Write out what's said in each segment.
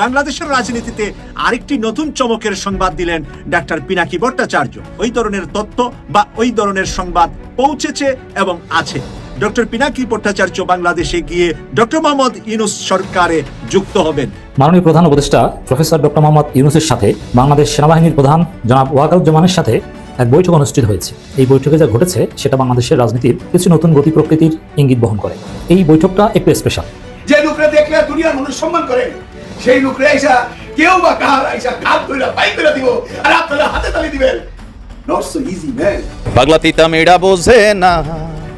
বাংলাদেশের রাজনীতিতে আরেকটি নতুন চমকের সংবাদ দিলেন ডাক্তার পিনাকি ভট্টাচার্য। ওই ধরনের তথ্য বা ওই ধরনের সংবাদ পৌঁছেছে এবং আছে। ডক্টর পিনাকি ভট্টাচার্য বাংলাদেশে গিয়ে ডক্টর মোহাম্মদ ইউনুস সরকারে যুক্ত হবেন। মাননীয় প্রধান উপদেষ্টা প্রফেসর ডক্টর মোহাম্মদ ইউনুসের সাথে বাংলাদেশ সেনাবাহিনীর প্রধান জনাব ওয়াকারুজ্জামানের সাথে এক বৈঠক অনুষ্ঠিত হয়েছে। এই বৈঠকে যা ঘটেছে সেটা বাংলাদেশের রাজনীতির কিছু নতুন গতি প্রকৃতির ইঙ্গিত বহন করে। এই বৈঠকটা একটু স্পেশাল যে লোকরা দেখলে দুনিয়ার মানুষ সম্মান করে। সেই লোকরা আইসা কেউ বা কাহার আইসা কাজ ধরে পাই করে দিব আর আপনারা হাতে তালি দিবেন। নট সো ইজি ম্যান পাগলা তিতা মেয়েরা বোঝে না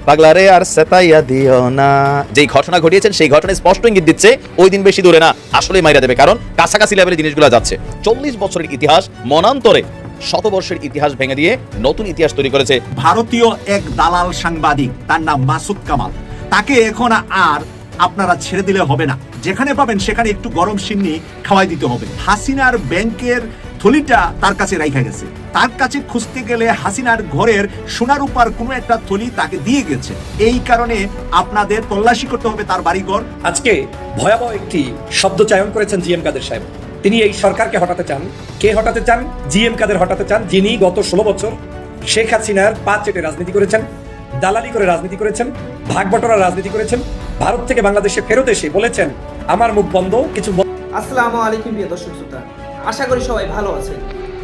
পাগলা রে আর সেতাইয়া দিও না। যেই ঘটনা ঘটিয়েছেন সেই ঘটনায় স্পষ্ট ইঙ্গিত দিচ্ছে ওই দিন বেশি দূরে না আসলে মাইরা দেবে কারণ কাছাকাছি লেভেলের জিনিসগুলো যাচ্ছে। চল্লিশ বছরের ইতিহাস মনান্তরে শতবর্ষের ইতিহাস ভেঙে দিয়ে নতুন ইতিহাস তৈরি করেছে। ভারতীয় এক দালাল সাংবাদিক তার নাম মাসুদ কামাল। তাকে এখন আর আপনারা ছেড়ে দিলে হবে না। যেখানে পাবেন সেখানে একটু গরম সিন্নি খাওয়াই দিতে হবে। হাসিনার ব্যাংকের থলিটা তার কাছে রাইখা গেছে। তার কাছে খুঁজতে গেলে হাসিনার ঘরের সোনার উপার কোনো একটা থলি তাকে দিয়ে গেছে। এই কারণে আপনাদের তল্লাশি করতে হবে তার বাড়িঘর। আজকে ভয়াবহ একটি শব্দ চয়ন করেছেন জিএম কাদের সাহেব। তিনি এই সরকারকে হটাতে চান। কে হটাতে চান? জিএম কাদের হটাতে চান, যিনি গত ষোলো বছর শেখ হাসিনার পা চেটে রাজনীতি করেছেন। দালালি করে রাজনীতি করেছেন, ভাগ বটরা রাজনীতি করেছেন, ভারত থেকে বাংলাদেশে ফেরত এসে বলেছেন, আমার মুখ বন্ধ, কিছু আসসালামু আলাইকুম প্রিয় দর্শক শ্রোতা। আশা করি সবাই ভালো আছেন।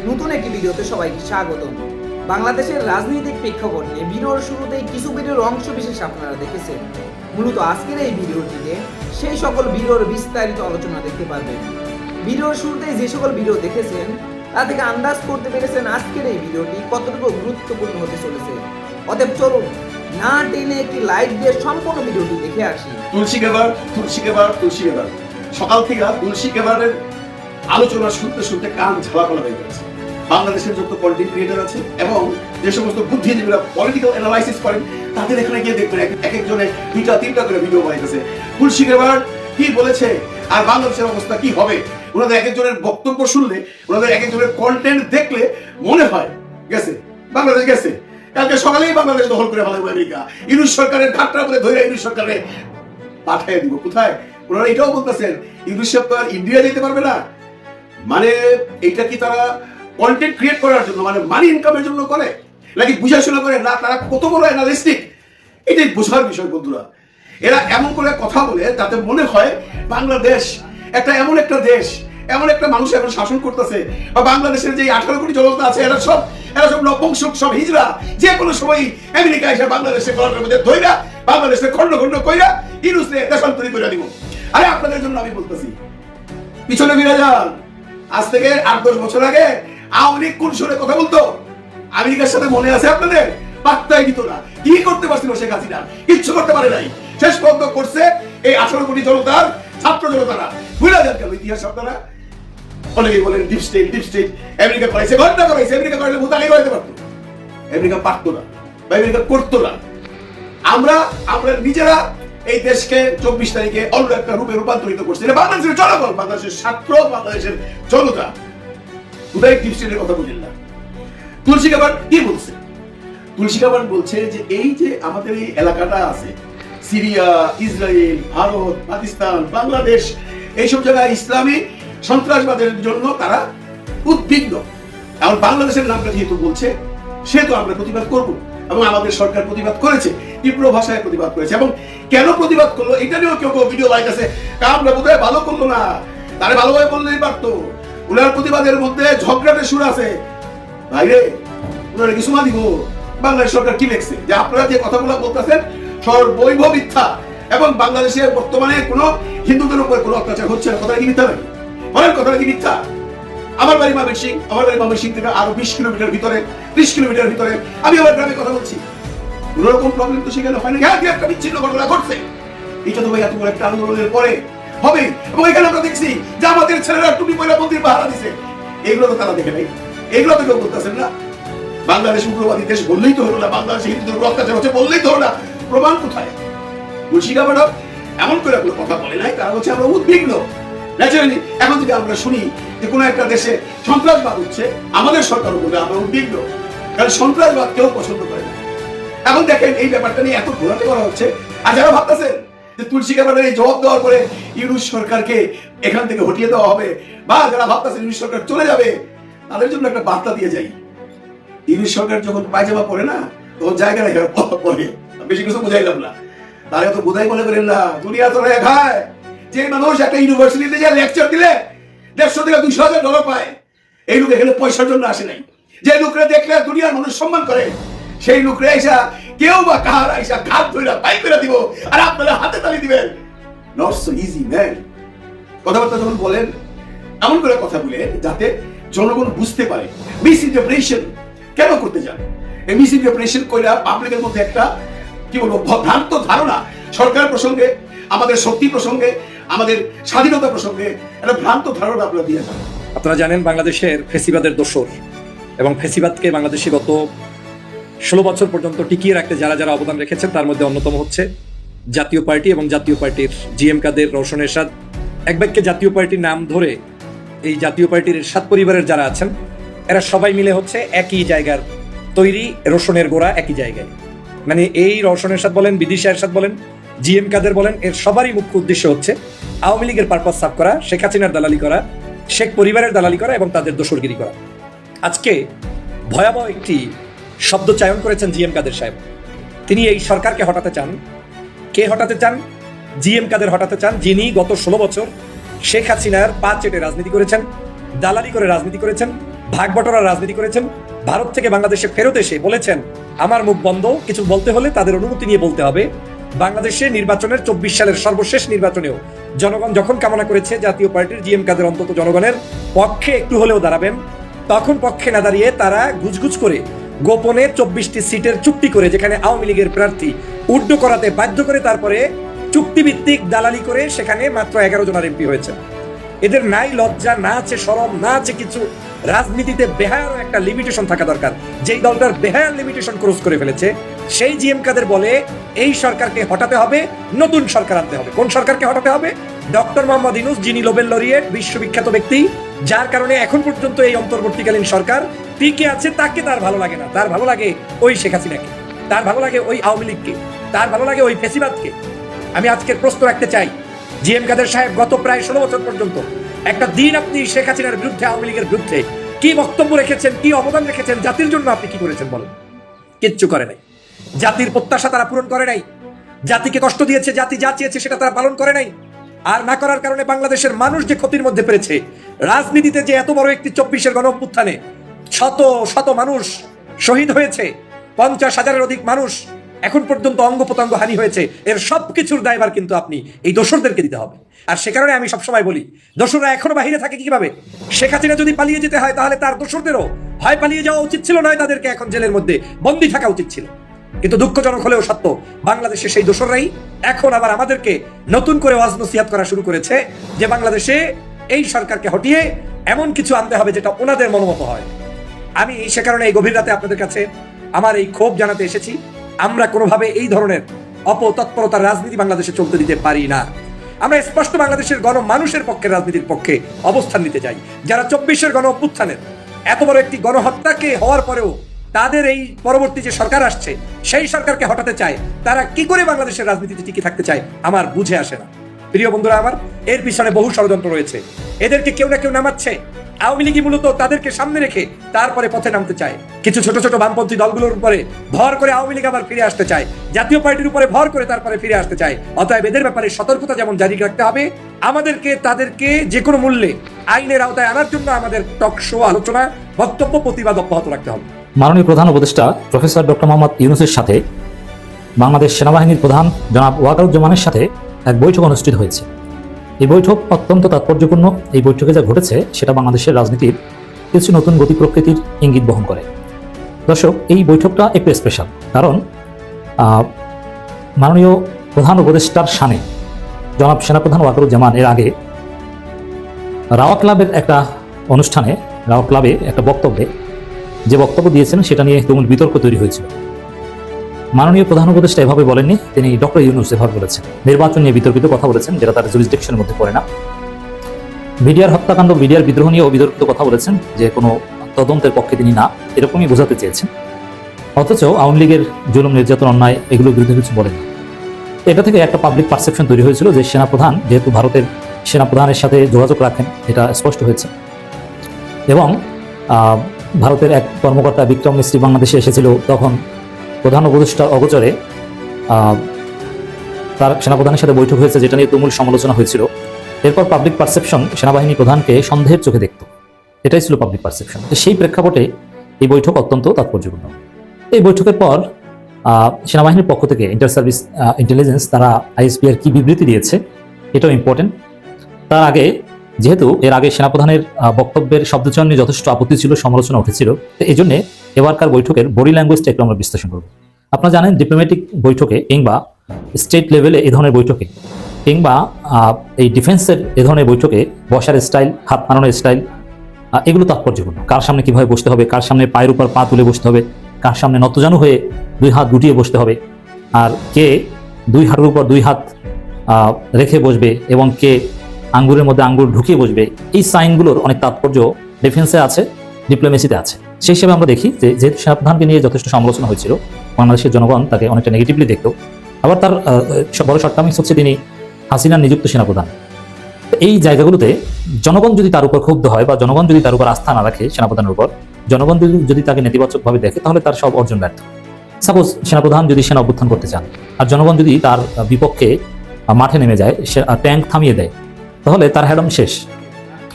নতুন একটি ভিডিওতে সবাইকে স্বাগতম। বাংলাদেশের রাজনৈতিক প্রেক্ষাপট নিয়ে ভিডিওর শুরুতেই কিছু ভিডিওর অংশ বিশেষ আপনারা দেখেছেন। মূলত আজকের এই ভিডিওটিতে সেই সকল ভিডিওর বিস্তারিত আলোচনা দেখতে পারবেন। ভিডিওর শুরুতেই যে সকল ভিডিও দেখেছেন, তা থেকে আন্দাজ করতে পেরেছেন আজকের এই ভিডিওটি কতটুকু গুরুত্বপূর্ণ হতে চলেছে। অতএব চলুন, না টেনে একটি লাইক দিয়ে সম্পূর্ণ ভিডিওটি দেখে আসি। তুলসী কেবার তুলসী কেবার তুলসী কেবার। সকাল থেকে তুলসী কেবারের আলোচনা শুনতে শুনতে কান ঝালাপালা হয়ে গেছে। বাংলাদেশের যত কন্টেন্ট ক্রিয়েটার আছে এবং যে সমস্ত বুদ্ধিজীবীরা পলিটিক্যাল অ্যানালাইসিস করেন, তাদের এখানে গিয়ে দেখবেন এক এক একজনে দুইটা, তিনটা করে ভিডিও বানাইতেছে। তুলসী কেবার কি বলেছে আর বাংলাদেশের অবস্থা কি হবে? ওনাদের এক একজনের বক্তব্য শুনলে, ওনাদের এক একজনের কন্টেন্ট দেখলে মনে হয়, গেছে? বাংলাদেশ গেছে? কালকে সকালেই বাংলাদেশ দখল করে ফেলাবো আমেরিকা। ইউনুস সরকারের ঘাটটা বলে ধরে ইউনুস সরকারের পাঠিয়ে দিব। কোথায়? ওনারা এটাও বলতেছেন সাহেব তো ইন্ডিয়া যেতে পারবে না। মানে এটা কি তারা কন্টেন্ট ক্রিয়েট করার জন্য মানে মানি ইনকামের জন্য করে? নাকি বুঝাশোনা করে? না, তারা কত বড় অ্যানালিস্টিক এটাই বোঝার বিষয়, বন্ধুরা। এরা এমন করে কথা বলে তাতে মনে হয় বাংলাদেশ একটা এমন একটা দেশ এমন একটা মানুষ এখন শাসন করতেছে বা বাংলাদেশের যে আঠারো কোটি জনতা আছে, এরা সব এরা সব নবংশক সব হিজরা যে কোনো সময় আমেরিকা এসে বাংলাদেশে গলার মধ্যে ধইরা, বাংলাদেশে খন্ড খন্ড কইরা ইনুসে দেশান্তরী করে দিব। আরে আপনাদের জন্য আমি বলতেছি, পিছনে ফিরে যান। আজ থেকে আট, দশ বছর আগে আওয়ামী লীগ কোন সুরে কথা বলতো? আমেরিকার সাথে মনে আছে আপনাদের? পাত্তাই দিত না। কি করতে পারছিল শেখ হাসিনা? কিচ্ছু করতে পারে নাই। শেষ পর্যন্ত করছে এই আঠারো কোটি জনতার ছাত্র জনতারা। ভুলে যান কেন ইতিহাস আপনারা? বলেন deep state deep state America করাইছে, ঘণ্টা করাইছে আমেরিকা করাইলে করাইতে পারতো। আমেরিকা পারতো না বা আমেরিকা করতো না। আমরা আমরা নিজেরা এই দেশকে চব্বিশ তারিখে অন্য একটা রূপে রূপান্তরিত বাংলাদেশের জনগণ, বাংলাদেশের ছাত্র, বাংলাদেশের জনতা। কথা না। তুলসী কাবার কি বলছে? তুলসী কাবার বলছে যে এই যে আমাদের এই এলাকাটা আছে, সিরিয়া, ইসরায়েল, ভারত, পাকিস্তান, বাংলাদেশ, এইসব জায়গায় ইসলামী সন্ত্রাসবাদের জন্য তারা উদ্বিগ্ন। এখন বাংলাদেশের নামটা যেহেতু বলছে সেহেতু আমরা প্রতিবাদ করব এবং আমাদের সরকার প্রতিবাদ করেছে, তীব্র ভাষায় প্রতিবাদ করেছে। এবং কেন প্রতিবাদ করল, এটা নিয়েও কেউ কেউ ভিডিও লাইক আছে আমরা বোধহয় ভালো করল না। তারে ভালোভাবে বললেই পারতো। উনার প্রতিবাদের মধ্যে ঝগড়াটে সুর আছে। ভাইরে, উনারা কিছু মা দিব বাংলাদেশ সরকার কি লেখছে? যে আপনারা যে কথাগুলো বলতেছেন, সর্বৈব মিথ্যা। এবং বাংলাদেশে বর্তমানে কোনো হিন্দুদের উপর কোনো অত্যাচার হচ্ছে না। কথা কি মিথ্যা নাকি? বলেন কথাটা কি মিথ্যা? আমার বাড়ি সিং আমার বাড়ি সিং থেকে আরও বিশ কিলোমিটার ভিতরে, ত্রিশ কিলোমিটার ভিতরে আমি আমার গ্রামে কথা বলছি। কোন রকম প্রবলেম তো সেখানে হয় না। হ্যাঁ একটা বিচ্ছিন্ন ঘটনা ঘটছে। এটা তো ভাই এত বড় একটা আন্দোলনের পরে হবে। এবং এখানে আমরা দেখছি যে আমাদের ছেলেরা টুপি পয়লা মন্দির পাহারা দিছে। এগুলো তো তারা দেখে নাই। এগুলো তো কেউ বলতেছেন না। বাংলাদেশ উগ্রবাদী দেশ বললেই তো হলো না। বাংলাদেশে হিন্দুদের অত্যাচার হচ্ছে বললেই তো হলো না। প্রমাণ কোথায়? ম্যাডাম এমন করে কোনো কথা বলে নাই। কারণ হচ্ছে আমরা উদ্বিগ্ন। ন্যাচারালি এখন যদি আমরা শুনি যে কোনো একটা দেশে সন্ত্রাসবাদ হচ্ছে, আমাদের সরকার আমরা উদ্বিগ্ন। কারণ সন্ত্রাসবাদ কেউ পছন্দ করে না। এখন দেখেন এই ব্যাপারটা নিয়ে এত করা হচ্ছে। আর যারা ভাবতেছেন যে তুলসী এই জবাব দেওয়ার পরে সরকারকে এখান থেকে হটিয়ে দেওয়া হবে, বা যারা ভাবতেছে ইউনুস সরকার চলে যাবে, তাদের জন্য একটা বার্তা দিয়ে যাই। ইউনুস সরকার যখন পায়জামা পরে না, তখন জায়গা রেখে পরে বেশি কিছু বুঝাইলাম না। তাহলে তো বোঝাই মনে করেন না, দুনিয়া তো হয়। যে মানুষ একটা ইউনিভার্সিটিতে যে লেকচার দিলে দেড়শো থেকে দুইশো হাজার ডলার পায়, এই লোক এখানে পয়সার জন্য আসে নাই। যে লোকরা দেখলে দুনিয়ার মানুষ সম্মান করে, সেই লোকরা আইসা কেউ বা কাহার আইসা ঘাত ধরে পাই করে দিব আর আপনারা হাতে তালি দিবেন। নট সো ইজি ম্যান কথাবার্তা যখন বলেন, এমন করে কথা বলে যাতে জনগণ বুঝতে পারে মিস ইন্টারপ্রিটেশন কেন করতে যান। এই মিস ইন্টারপ্রিটেশন কইরা পাবলিকের মধ্যে একটা, কি বলব, ভ্রান্ত ধারণা সরকার প্রসঙ্গে আমাদের শক্তি প্রসঙ্গে, আমাদের স্বাধীনতা প্রসঙ্গে একটা ভ্রান্ত ধারণা আপনারা দিয়ে আপনারা জানেন বাংলাদেশের ফেসিবাদের দোসর এবং ফেসিবাদকে বাংলাদেশে গত ষোলো বছর পর্যন্ত টিকিয়ে রাখতে যারা যারা অবদান রেখেছেন, তার মধ্যে অন্যতম হচ্ছে জাতীয় পার্টি এবং জাতীয় পার্টির জিএম কাদের, রওশন এরশাদ। এক বাক্যে জাতীয় পার্টির নাম ধরে এই জাতীয় পার্টির সাত পরিবারের যারা আছেন, এরা সবাই মিলে হচ্ছে একই জায়গার তৈরি রোশনের গোড়া একই জায়গায়। মানে এই রওশন এরশাদ বলেন, বিদিশা এরশাদ বলেন জিএম কাদের বলেন, এর সবারই মুখ্য উদ্দেশ্য হচ্ছে আওয়ামী লীগের পারপাস সাফ করা, শেখ হাসিনার দালালি করা, শেখ পরিবারের দালালি করা এবং তাদের দোসরগিরি করা। আজকে ভয়াবহ একটি শব্দ চায়ন করেছেন জিএম কাদের সাহেব। তিনি এই সরকারকে হটাতে চান। কে হটাতে চান? জিএম কাদের হটাতে চান, যিনি গত ষোলো বছর শেখ হাসিনার পা চেটে রাজনীতি করেছেন, দালালি করে রাজনীতি করেছেন, ভাগ বটরার রাজনীতি করেছেন, ভারত থেকে বাংলাদেশে ফেরত এসে বলেছেন, আমার মুখ বন্ধ, কিছু বলতে হলে তাদের অনুমতি নিয়ে বলতে হবে। বাংলাদেশে নির্বাচনের চব্বিশ সালের সর্বশেষ নির্বাচনেও জনগণ যখন কামনা করেছে জাতীয় পার্টির জিএম কাদের অন্তত জনগণের পক্ষে একটু হলেও দাঁড়াবেন, তখন পক্ষে না দাঁড়িয়ে তারা গুজগুজ করে গোপনে চব্বিশটি সিটের চুক্তি করে, যেখানে আওয়ামী লীগের প্রার্থী উড্ড করাতে বাধ্য করে তারপরে চুক্তিভিত্তিক দালালি করে সেখানে মাত্র এগারো জনের এমপি হয়েছে এদের নাই লজ্জা, না আছে সরম, না আছে কিছু রাজনীতিতে বেহায়ারও একটা লিমিটেশন থাকা দরকার। যেই দলটার বেহায়ার লিমিটেশন ক্রস করে ফেলেছে সেই জিএম কাদের বলে, এই সরকারকে হটাতে হবে, নতুন সরকার আনতে হবে। কোন সরকারকে হটাতে হবে? ডক্টর মোহাম্মদ ইনুস, যিনি নোবেল লরিয়েট, বিশ্ববিখ্যাত ব্যক্তি, যার কারণে এখন পর্যন্ত এই অন্তর্বর্তীকালীন সরকার টিকে আছে, তাকে তার ভালো লাগে না। তার ভালো লাগে ওই শেখ হাসিনাকে, তার ভালো লাগে ওই আওয়ামী লীগকে, তার ভালো লাগে ওই ফেসিবাদকে। আমি আজকের প্রশ্ন রাখতে চাই, জিএম কাদের সাহেব গত প্রায় ষোলো বছর পর্যন্ত একটা দিন আপনি শেখ হাসিনার বিরুদ্ধে, আওয়ামী লীগের বিরুদ্ধে কি বক্তব্য রেখেছেন, কি অবদান রেখেছেন, জাতির জন্য আপনি কি করেছেন বলেন? কিচ্ছু করে নাই। জাতির প্রত্যাশা তারা পূরণ করে নাই। জাতিকে কষ্ট দিয়েছে, জাতি যা চেয়েছে সেটা তারা পালন করে নাই। আর না করার কারণে বাংলাদেশের মানুষ যে ক্ষতির মধ্যে পেরেছে রাজনীতিতে যে এত বড় একটি চব্বিশের গণ শত শত মানুষ শহীদ হয়েছে, পঞ্চাশ হাজারের অধিক মানুষ এখন পর্যন্ত অঙ্গ প্রত্যঙ্গ হানি হয়েছে, এর সব কিছুর দায়ভার কিন্তু আপনি এই দোসরদেরকে দিতে হবে। আর সে কারণে আমি সবসময় বলি, দোসররা এখনও বাহিরে থাকে কীভাবে? শেখ হাসিনা যদি পালিয়ে যেতে হয় তাহলে তার দোসরদেরও হয় পালিয়ে যাওয়া উচিত ছিল, নয় তাদেরকে এখন জেলের মধ্যে বন্দি থাকা উচিত ছিল। কিন্তু দুঃখজনক হলেও সত্য, বাংলাদেশে সেই দোসররাই এখন আবার আমাদেরকে নতুন করে ওয়াজ নসিহাত করা শুরু করেছে যে বাংলাদেশে এই সরকারকে হটিয়ে এমন কিছু আনতে হবে যেটা ওনাদের মনোমত হয়। আমি সে কারণে এই গভীর রাতে আপনাদের কাছে আমার এই ক্ষোভ জানাতে এসেছি, আমরা কোনোভাবে এই ধরনের অপতৎপরতার রাজনীতি বাংলাদেশে চলতে দিতে পারি না। আমরা স্পষ্ট বাংলাদেশের গণ মানুষের পক্ষে রাজনীতির পক্ষে অবস্থান নিতে চাই। যারা চব্বিশের গণ অভ্যুত্থানের, এত বড় একটি গণহত্যাকে হওয়ার পরেও তাদের এই পরবর্তী যে সরকার আসছে, সেই সরকারকে হটাতে চায়, তারা কি করে বাংলাদেশের রাজনীতিতে টিকে থাকতে চায়, আমার বুঝে আসে না। প্রিয় বন্ধুরা আমার, এর পিছনে বহু ষড়যন্ত্র রয়েছে। এদেরকে কেউ না কেউ নামাচ্ছে। আওয়ামী লীগই মূলত তাদেরকে সামনে রেখে তারপরে পথে নামতে চায়। কিছু ছোট ছোট বামপন্থী দলগুলোর উপরে ভর করে আওয়ামী লীগ আবার ফিরে আসতে চায়। জাতীয় পার্টির উপরে ভর করে তারপরে ফিরে আসতে চায়। অতএব এদের ব্যাপারে সতর্কতা যেমন জারি রাখতে হবে, আমাদেরকে, তাদেরকে যে কোনো মূল্যে আইনের আওতায় আনার জন্য আমাদের টক শো আলোচনা, বক্তব্য, প্রতিবাদ অব্যাহত রাখতে হবে। মাননীয় প্রধান উপদেষ্টা প্রফেসর ডক্টর মোহাম্মদ ইউনুসের সাথে বাংলাদেশ সেনাবাহিনীর প্রধান জনাব ওয়াকারুজ্জামানের সাথে এক বৈঠক অনুষ্ঠিত হয়েছে। এই বৈঠক অত্যন্ত তাৎপর্যপূর্ণ। এই বৈঠকে যা ঘটেছে সেটা বাংলাদেশের রাজনীতির কিছু নতুন গতি প্রকৃতির ইঙ্গিত বহন করে। দর্শক, এই বৈঠকটা একটু স্পেশাল কারণ মাননীয় প্রধান উপদেষ্টার সানে জনাব সেনাপ্রধান ওয়াকারুজ্জামান এর আগে রাওয়া ক্লাবের একটা অনুষ্ঠানে, রাওয়া ক্লাবে একটা বক্তব্যে যে বক্তব্য দিয়েছেন সেটা নিয়ে তুমুল বিতর্ক তৈরি হয়েছিল। মাননীয় প্রধান উপদেষ্টা এভাবে বলেননি, তিনি ডক্টর ইউনুস এভাবে বলেছেন। নির্বাচন নিয়ে বিতর্কিত কথা বলেছেন, যেটা তার জুরিসডিকশনের মধ্যে পড়ে না। মিডিয়ার হত্যাকাণ্ড, মিডিয়ার বিদ্রোহ নিয়েও বিতর্কিত কথা বলেছেন, যে কোনো তদন্তের পক্ষে তিনি না, এরকমই বোঝাতে চেয়েছেন। অথচ আওয়ামী লীগের জুলুম, নির্যাতন, অন্যায় এগুলোর বিরুদ্ধে কিছু বলেন। এটা থেকে একটা পাবলিক পারসেপশন তৈরি হয়েছিল যে সেনাপ্রধান, যেহেতু ভারতের সেনাপ্রধানের সাথে যোগাযোগ রাখেন, এটা স্পষ্ট হয়েছে। এবং ভারতের এক কর্মকর্তা বিক্রম মিস্ত্রি বাংলাদেশে এসেছিল তখন প্রধান উপদেষ্টার অগোচরে তার সেনাপ্রধানের সাথে বৈঠক হয়েছে, যেটা নিয়ে তুমুল সমালোচনা হয়েছিল। এরপর পাবলিক পারসেপশন সেনাবাহিনী প্রধানকে সন্দেহের চোখে দেখত। এটাই ছিল পাবলিক পারসেপশন সেই প্রেক্ষাপটে এই বৈঠক অত্যন্ত তাৎপর্যপূর্ণ। এই বৈঠকের পর সেনাবাহিনীর পক্ষ থেকে ইন্টার সার্ভিস ইন্টেলিজেন্স তারা আইএসপিআর কি বিবৃতি দিয়েছে, এটাও ইম্পর্টেন্ট তার আগে যেহেতু এর আগে সেনাপ্রধানের বক্তব্যের শব্দচয়ন নিয়ে যথেষ্ট আপত্তি ছিল, সমালোচনা উঠেছিল এই জন্যে এবারকার বৈঠকের বডি ল্যাঙ্গুয়েজটা একটু আমরা বিশ্লেষণ করব। আপনারা জানেন ডিপ্লোম্যাটিক বৈঠকে কিংবা স্টেট লেভেলে এই ধরনের বৈঠকে কিংবা এই ডিফেন্সের এ ধরনের বৈঠকে বসার স্টাইল হাত মারানোর স্টাইল এগুলো তাৎপর্যপূর্ণ। কার সামনে কীভাবে বসতে হবে, কার সামনে পায়ের উপর পা তুলে বসতে হবে, কার সামনে নতজানু হয়ে দুই হাত গুটিয়ে বসতে হবে, আর কে দুই হাতের উপর দুই হাত রেখে বসবে এবং কে আঙ্গুরের মধ্যে আঙ্গুর ঢুকিয়ে বসবে, এই সাইনগুলোর অনেক তাৎপর্য ডিফেন্সে আছে ডিপ্লোমেসিতে আছে। সেই হিসেবে আমরা দেখি যে যেহেতু সেনাপ্রধানকে নিয়ে যথেষ্ট সমালোচনা হয়েছিল, বাংলাদেশের জনগণ তাকে অনেকটা নেগেটিভলি দেখত। আবার তার বড় শর্টকামিংস হচ্ছে তিনি হাসিনার নিযুক্ত সেনাপ্রধান। এই জায়গাগুলোতে জনগণ যদি তার উপর ক্ষুব্ধ হয় বা জনগণ যদি তার উপর আস্থা না রাখে সেনাপ্রধানের উপর, জনগণ যদি যদি তাকে নেতিবাচকভাবে দেখে, তাহলে তার সব অর্জন ব্যর্থ। সাপোজ সেনাপ্রধান যদি সেনা অভ্যুত্থান করতে চান, আর জনগণ যদি তার বিপক্ষে মাঠে নেমে যায়, সে ট্যাঙ্ক থামিয়ে দেয় তাহলে তার হ্যাডম শেষ।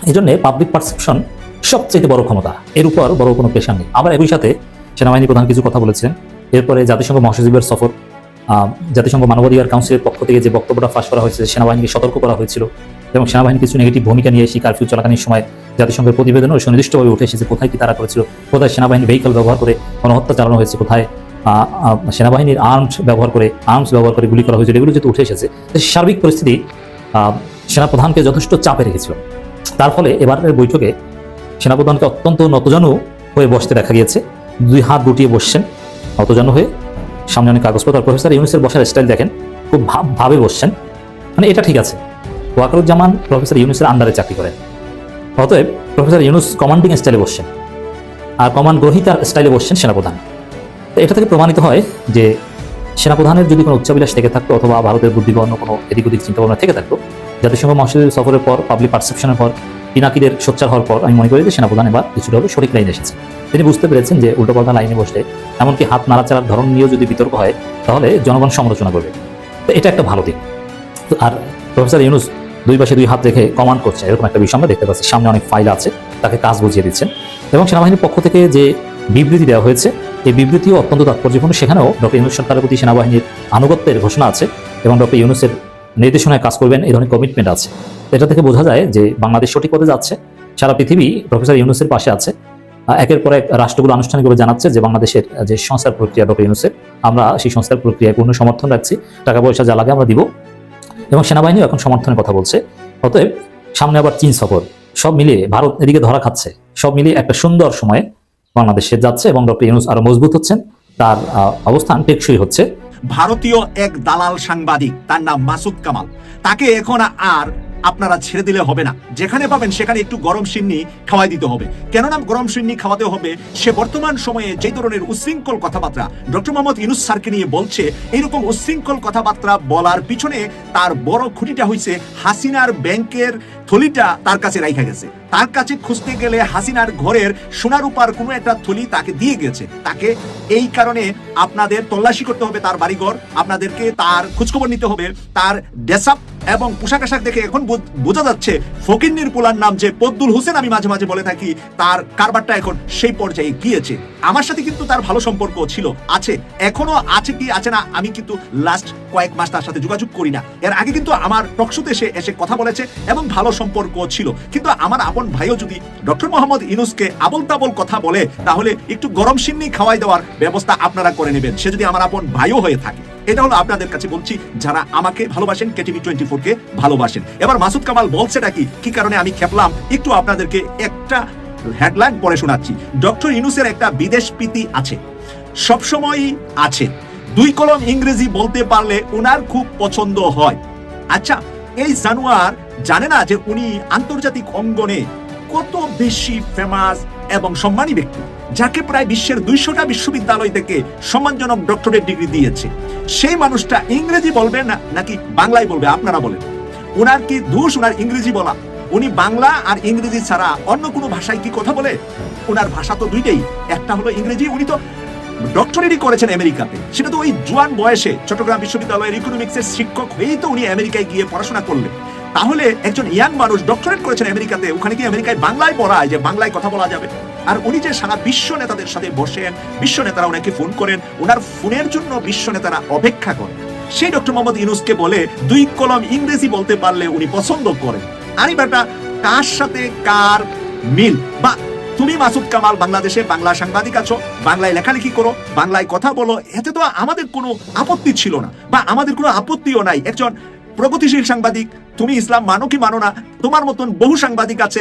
এই জন্য পাবলিক পারসেপশন সবচেয়ে বড় ক্ষমতা। এর উপর বড় কোনো পেশা নেই। আবার একই সাথে সেনাবাহিনী প্রধান কিছু কথা বলেছেন। এরপরে জাতিসংঘ মহাসচিবের সফর জাতিসংঘ মানবাধিকার কাউন্সিলের পক্ষ থেকে যে বক্তব্যটা ফাঁস করা হয়েছে সেনাবাহিনীকে সতর্ক করা হয়েছিল এবং সেনাবাহিনী কিছু নেগেটিভ ভূমিকা নিয়ে সেই কারফিউ চলাকালীন সময় জাতিসংঘের প্রতিবেদনও সুনির্দিষ্টভাবে উঠে এসেছে কোথায় কি তারা করেছিল, কোথায় সেনাবাহিনী ভেহিকল ব্যবহার করে গণহত্যা চালানো হয়েছে, কোথায় সেনাবাহিনীর আর্মস ব্যবহার করে আর্মস ব্যবহার করে গুলি করা হয়েছিল, এগুলো যেহেতু উঠে এসেছে সার্বিক পরিস্থিতি সেনাপ্রধানকে যথেষ্ট চাপে রেখেছিল। তার ফলে এবারের বৈঠকে সেনাপ্রধানকে অত্যন্ত নতজানু হয়ে বসতে দেখা গিয়েছে। দুই হাত গুটিয়ে বসছেন। নতজানু হয়ে সামনে অনেক কাগজপত্র। প্রফেসর ইউনুসের বসার স্টাইল দেখেন, খুব ভাব- ভাবে বসছেন। মানে এটা ঠিক আছে। ওয়াকারুজ্জামান প্রফেসর ইউনুসের আন্ডারে চাকরি করেন। অতএব প্রফেসর ইউনুস কমান্ডিং স্টাইলে বসছেন। আর কমান্ড গ্রহিতার স্টাইলে বসছেন সেনাপ্রধান। এটা থেকে প্রমাণিত হয় যে সেনাপ্রধানের যদি কোনো উচ্চাবিলাস থেকে থাকতো অথবা ভারতের বুদ্ধিগণ কোনো এদিক ওদিক চিন্তাভাবনা থেকে থাকতো জাতিসংঘ মহাসচিবের সফরের পর পাবলিক পারসেপশনের পর, পিনাকিদের সোচ্চার হওয়ার পর, আমি মনে করি যে সেনাপ্রধান এবার কিছুটা হলেও সঠিক লাইনে এসেছে। তিনি বুঝতে পেরেছেন যে উল্টোপাল্টা লাইনে বসলে এমনকি হাত নাড়াচাড়ার ধরন নিয়েও যদি বিতর্ক হয়, তাহলে জনগণ সমালোচনা করবে। তো এটা একটা ভালো দিক। আর প্রফেসর ইউনুস দুই পাশে দুই হাত রেখে কমান্ড করছে, এরকম একটা বিষয় আমরা দেখতে পাচ্ছি। সামনে অনেক ফাইল আছে, তাকে কাজ বুঝিয়ে দিচ্ছেন। এবং সেনাবাহিনীর পক্ষ থেকে যে বিবৃতি দেওয়া হয়েছে, এই বিবৃতিও অত্যন্ত তাৎপর্যপূর্ণ। সেখানেও ডক্টর ইউনুস সরকারের প্রতি সেনাবাহিনীর আনুগত্যের ঘোষণা আছে এবং ডক্টর ইউনুসের নির্দেশনায় কাজ করবেন, এই ধরনের কমিটমেন্ট আছে। এটা থেকে বোঝা যায় যে বাংলাদেশ সঠিক পথে যাচ্ছে। সারা পৃথিবী প্রফেসর ইউনুসের পাশে আছে। একের পর এক রাষ্ট্রগুলো আনুষ্ঠানিকভাবে জানাচ্ছে যে বাংলাদেশের যে সংস্কার প্রক্রিয়া ডক্টর ইউনুসের, আমরা সেই সংস্কার প্রক্রিয়ায় পূর্ণ সমর্থন রাখছি। টাকা পয়সা যা লাগে আমরা দিব। এবং সেনাবাহিনীও এখন সমর্থনের কথা বলছে। অতএব সামনে আবার চীন সফর। সব মিলিয়ে ভারত এদিকে ধরা খাচ্ছে। সব মিলিয়ে একটা সুন্দর সময়ে বাংলাদেশে যাচ্ছে এবং ডক্টর ইউনুস আরও মজবুত হচ্ছেন। তার অবস্থান টেকসই হচ্ছে। ভারতীয় এক দালাল সাংবাদিক, তার নাম মাসুদ কামাল। তাকে এখন আর আপনারা ছেড়ে দিলে হবে না। যেখানে পাবেন সেখানে একটু গরম সিন্নি খাওয়াই দিতে হবে। কেননা গরম সিন্নি খাওয়াতে হবে সে বর্তমান সময়ে যে ধরনের উচ্ছৃঙ্খল কথাবার্তা ডক্টর মোহাম্মদ ইনুস স্যারকে নিয়ে বলছে এইরকম উচ্ছৃঙ্খল কথাবার্তা বলার পিছনে তার বড় খুঁটিটা হয়েছে হাসিনার ব্যাংকের থলিটা তার কাছে রাইখা গেছে। তার কাছে খুঁজতে গেলে হাসিনার ঘরের সোনার উপার কোনো একটা থলি তাকে দিয়ে গেছে। তাকে এই কারণে আপনাদের তল্লাশি করতে হবে তার বাড়িঘর, আপনাদেরকে তার খোঁজখবর নিতে হবে, তার ডেসাপ এবং পোশাক আশাক দেখে এখন বোঝা যাচ্ছে ফকিন্নির পোলার নাম যে পদ্দুল হোসেন আমি মাঝে মাঝে বলে থাকি, তার কারবারটা এখন সেই পর্যায়ে গিয়েছে। আমার সাথে কিন্তু তার ভালো সম্পর্ক ছিল, আছে, এখনও আছে কি আছে না, আমি কিন্তু লাস্ট কয়েক মাস তার সাথে যোগাযোগ করি না। এর আগে কিন্তু আমার টকশোতে সে এসে কথা বলেছে এবং ভালো সম্পর্ক ছিল। কিন্তু আমার আপন ভাইও যদি ডক্টর মোহাম্মদ ইনুসকে আবল তাবল কথা বলে, তাহলে একটু গরম সিন্নি খাওয়াই দেওয়ার ব্যবস্থা আপনারা করে নেবেন। সে যদি আমার আপন ভাইও হয়ে থাকে। এটা হলো আপনাদের কাছে বলছি, যারা আমাকে ভালোবাসেন, কেটিভি টোয়েন্টি ফোর কে ভালোবাসেন। এবার মাসুদ কামাল বলছেটা কি? কি কারণে আমি খেপলাম? একটু আপনাদেরকে একটা হেডলাইন পড়ে শোনাচ্ছি। ডক্টর ইনুসের একটা বিদেশ প্রীতি আছে। সবসময়ই আছে। দুই কলম ইংরেজি বলতে পারলে ওনার খুব পছন্দ হয়। আচ্ছা এই জানুয়ার জানে না যে উনি আন্তর্জাতিক অঙ্গনে কত বেশি ফেমাস এবং সম্মানী ব্যক্তি, যাকে প্রায় বিশ্বের দুইশোটা বিশ্ববিদ্যালয় থেকে সম্মানজনক ডক্টরেট ডিগ্রি দিয়েছে। সেই মানুষটা ইংরেজি বলবে না, নাকি বাংলায় বলবে, আপনারা বলেন। ওনার কি দোষ ওনার ইংরেজি বলা? উনি বাংলা আর ইংরেজি ছাড়া অন্য কোনো ভাষায় কি কথা বলে? ওনার ভাষা তো দুইটাই, একটা হলো ইংরেজি, উনি তো ডক্টরেটই করেছেন আমেরিকাতে। সেটা তো ওই জোয়ান বয়সে চট্টগ্রাম বিশ্ববিদ্যালয়ের ইকোনমিক্সের শিক্ষক হয়েই তো উনি আমেরিকায় গিয়ে পড়াশোনা করলেন। তাহলে একজন ইয়াং মানুষ ডক্টরেট করেছেন আমেরিকাতে, ওখানে কি আমেরিকায় বাংলায় পড়ায় যে বাংলায় কথা বলা যাবে। আর উনি যে সারা বিশ্ব নেতাদের সাথে বসেন, বিশ্ব নেতারা ওনাকে ফোন করেন, ওনার ফোনের জন্য বিশ্ব নেতারা অপেক্ষা করেন। সেই ডক্টর মোহাম্মদ ইউনুসকে বলে, দুই কলম ইংরেজি বলতে পারলে উনি পছন্দ করেন। আরে বেটা কার সাথে কার মিল? বা তুমি মাসুদ কামাল বাংলাদেশে বাংলা সাংবাদিক আছো, বাংলায় লেখালেখি করো, বাংলায় কথা বলো, এতে তো আমাদের কোনো আপত্তি ছিল না, বা আমাদের কোনো আপত্তিও নাই। একজন প্রগতিশীল সাংবাদিক, তুমি ইসলাম মানো কি মানো না, তোমার মতন বহু সাংবাদিক আছে,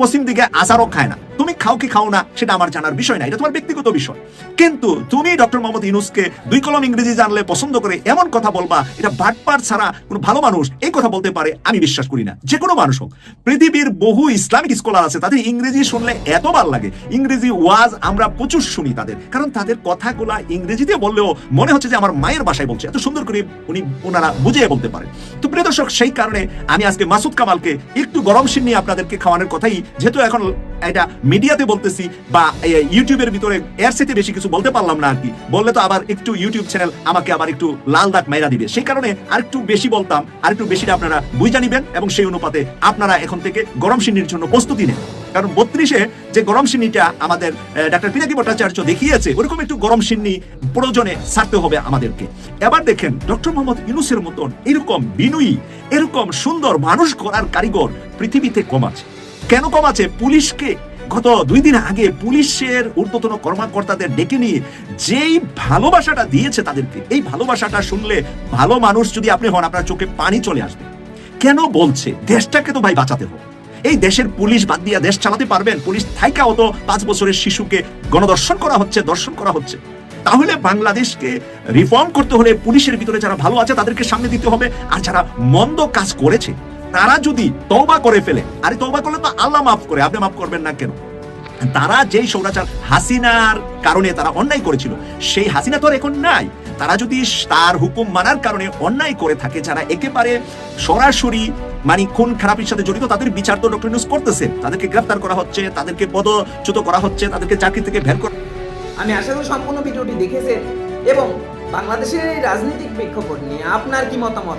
পশ্চিম দিকে আসারও খায় না। তুমি খাও কি খাও না, সেটা আমার জানার বিষয় না, এটা তোমার ব্যক্তিগত বিষয়। কিন্তু তুমি ডক্টর মোহাম্মদ ইউনুসকে দুই কলম ইংরেজি জানলে পছন্দ করে এমন কথা বলবা, এটা বাটপার ছাড়া কোনো ভালো মানুষ এই কথা বলতে পারে, আমি বিশ্বাস করি না। যে কোনো মানুষ হোক। পৃথিবীর বহু ইসলামিক স্কলার আছে, তাদের ইংরেজি শুনলে এত ভালো লাগে। ইংরেজি ওয়াজ আমরা প্রচুর শুনি তাদের, কারণ তাদের কথাগুলা ইংরেজিতে বললেও মনে হচ্ছে যে আমার মায়ের ভাষায় বলছে। এত সুন্দর করে উনি ওনারা বুঝিয়ে বলতে পারেন তো প্রিয় দর্শক, সেই কারণে আমি আজকে মাসুদ কামালকে একটু গরম সিন নিয়ে আপনাদেরকে খাওয়ানোর কথাই, যেহেতু এখন এটা মিডিয়াতে বলতেছি বা ইউটিউবের ভিতরে এর সাথে বেশি কিছু বলতে পারলাম না আর কি বললে তো আবার একটু ইউটিউব চ্যানেল আমাকে আবার একটু লাল দাগ মাইরা দিবে। সেই কারণে আরেকটু বেশি বলতাম, আরেকটু বেশিটা আপনারা বুঝা নিবেন এবং সেই অনুপাতে আপনারা এখন থেকে গরম সিন্নির জন্য প্রস্তুতি নেন। কারণ বত্রিশে যে গরম সিন্নিটা আমাদের ডাক্তার পিনাকি ভট্টাচার্য দেখিয়েছে, ওরকম একটু গরম সিন্নি প্রয়োজনে ছাড়তে হবে আমাদেরকে। এবার দেখেন, ডক্টর মোহাম্মদ ইউনুসের মতন এরকম বিনয়ী, এরকম সুন্দর মানুষ করার কারিগর পৃথিবীতে কম আছে। কেন কম আছে? পুলিশকে গত দুই দিন আগে পুলিশের ঊর্ধ্বতন কর্মকর্তাদের ডেকে নিয়ে যেই ভালোবাসাটা দিয়েছে তাদেরকে, এই ভালোবাসাটা শুনলে ভালো মানুষ যদি আপনি হন, আপনার চোখে পানি চলে আসবে। কেন বলছে? দেশটাকে তো ভাই বাঁচাতে হবে। এই দেশের পুলিশ বাদ দিয়া দেশ চালাতে পারবেন? পুলিশ থাইকা হতো, পাঁচ বছরের শিশুকে গণদর্শন করা হচ্ছে, দর্শন করা হচ্ছে। তাহলে বাংলাদেশকে রিফর্ম করতে হলে পুলিশের ভিতরে যারা ভালো আছে তাদেরকে সামনে দিতে হবে, আর যারা মন্দ কাজ করেছে তারা যদি তওবা করে ফেলে, আরে তওবা করলে তো আল্লাহ মাফ করে, আপনি মাফ করবেন না কেন? তারা যেই সৌরাচার হাসিনার কারণে তারা অন্যায় করেছিল, সেই হাসিনা তো এখন নাই। তারা যদি তার হুকুম মানার কারণে অন্যায় করে থাকে, যারা একেবারে সরাসরি মানে খুন খারাপের সাথে জড়িত, তাদের বিচার তো ডক্টর নিউজ করতেছে। তাদেরকে গ্রেফতার করা হচ্ছে, তাদেরকে পদচ্যুত করা হচ্ছে, তাদেরকে চাকরি থেকে বের করা আমি আশা করি সম্পূর্ণ ভিডিওটি দেখেছেন এবং বাংলাদেশের রাজনৈতিক প্রেক্ষাপট নিয়ে আপনার কি মতামত?